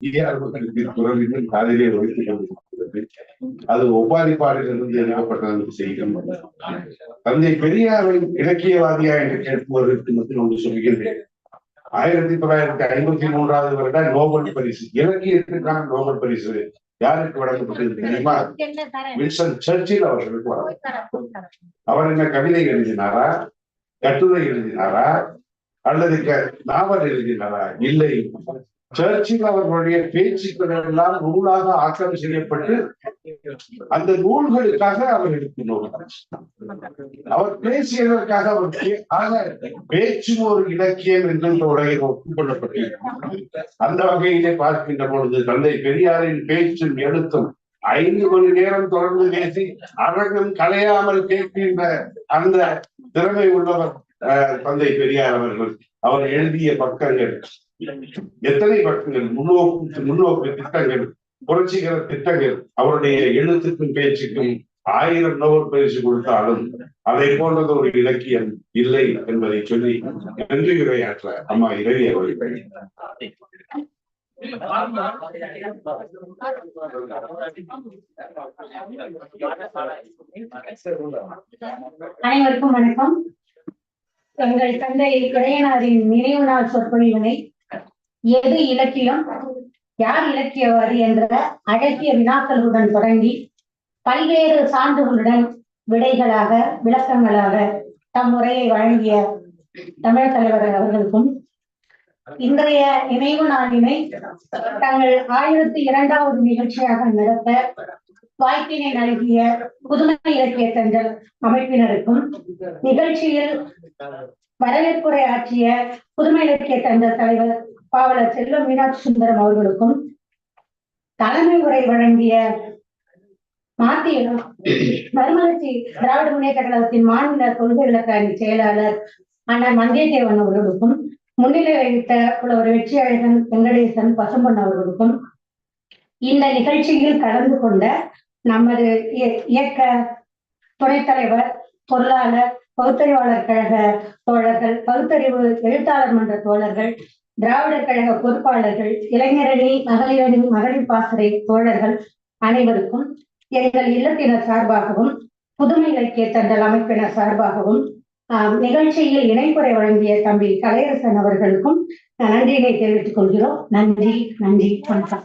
ER மக்களுக்கு குரல் இன்னும் காதிலே ஒழித்துக் கொண்டிருக்கிறது அது ஒப்பாதிப்பாடிலிருந்து எழுதப்பட்ட செய்யும் தந்தை பெரியாரை இலக்கியவாதியா என்று கேட்பதற்கு மட்டும் ஒன்று சொல்கிறேன் ஆயிரத்தி தொள்ளாயிரத்தி ஐம்பத்தி மூன்றாவது வருட நோபல் பரிசு இலக்கியத்துக்கான நோபல் பரிசு யாருக்கு வழங்கப்பட்டது தெரியுமா? வில்சன் சர்ச்சில் அவர்களுக்கு அவர் என்ன கவிதை எழுதினாரா? கட்டுரை எழுதினாரா? அல்லது நாவல் எழுதினாரா? இல்லை. சர்ச்சில் அவர்களுடைய பேச்சுக்கள் எல்லாம் நூலாக ஆக்கம் செய்யப்பட்டு அந்த நூல்களுக்காக அவர் எடுக்கணும் அவர் பேசியதற்காக அவர் ஆக பேச்சும் ஒரு இலக்கியம் என்று இந்த உலகில் ஒப்புக்கொள்ளப்பட்டிருக்கிறது அந்த வகையிலே பார்க்கின்ற பொழுது தந்தை பெரியாரின் பேச்சும் எழுத்தும் ஐந்து மணி நேரம் தொடர்ந்து பேசி அரங்கம் கலையாமல் கேட்கின்ற அந்த திறமை உள்ளவர் தந்தை பெரியார் அவர்கள். அவர் எழுதிய பக்கங்கள் எத்தனை பக்கங்கள் முன்னோக்கு முன்னோக்கு திட்டங்கள் புரட்சிகர திட்டங்கள் அவருடைய எழுத்துக்கும் பேச்சுக்கும் ஆயிரம் நோபல் பரிசு கொடுத்தாலும் அதை போன்றது ஒரு இலக்கியம் இல்லை என்பதை சொல்லி நன்றி உரையாற்ற அம்மா இரவி அவர்கள். அனைவருக்கும் வணக்கம். எங்கள் தந்தை இடையனாரின் நினைவு நாள் சொற்பொழிவினை எது இலக்கியம்? யார் இலக்கியவாதி என்ற அழகிய வினாக்களுடன் தொடங்கி பல்வேறு சான்றுகளுடன் விடைகளாக விளக்கங்களாக தம் உரையை வழங்கிய தமிழ் தலைவர் அவர்களுக்கும் இன்றைய நினைவு நாளினை தங்கள் ஆயிரத்தி இரண்டாவது நிகழ்ச்சியாக நடத்த வாய்ப்பினை நல்கிய புதுமை இலக்கிய தென்றல் அமைப்பினருக்கும் நிகழ்ச்சியில் வரவேற்புரை ஆற்றிய புதுமை இலக்கிய தந்தர் தலைவர் பாவலர் செல்வம் மீனாட்சி சுந்தரம் அவர்களுக்கும் தலைமை உரை வழங்கிய மாத்தியனும் மறுமலர்ச்சி திராவிட முன்னேற்ற கழகத்தின் மாநில கொள்கை விளக்காணி செயலாளர் அண்ணன் மங்கேதேவன் அவர்களுக்கும் முன்னிலை வகித்த புலவர் வெற்றி வெங்கடேசன் பசும்பொன் அவர்களுக்கும் இந்த நிகழ்ச்சியில் கலந்து கொண்ட நமது இயக்க துணைத் தலைவர் பொருளாளர் பகுத்தறிவாளர் கழக தோழர்கள் பகுத்தறிவு எழுத்தாளர் மன்ற தோழர்கள் திராவிடர் கழக பொறுப்பாளர்கள் இளைஞரணி மகளிரணி மகளிர் பாசறை தோழர்கள் அனைவருக்கும் எங்கள் இல்லத்தினர் சார்பாகவும் புதுமை இலக்கிய தண்டல் அமைப்பினர் சார்பாகவும் ஆஹ், நிகழ்ச்சியில் இணைப்புரை வழங்கிய தம்பி கலையரசன் அவர்களுக்கும் நன்றியினை தெரிவித்துக் கொள்கிறோம். நன்றி நன்றி வணக்கம்.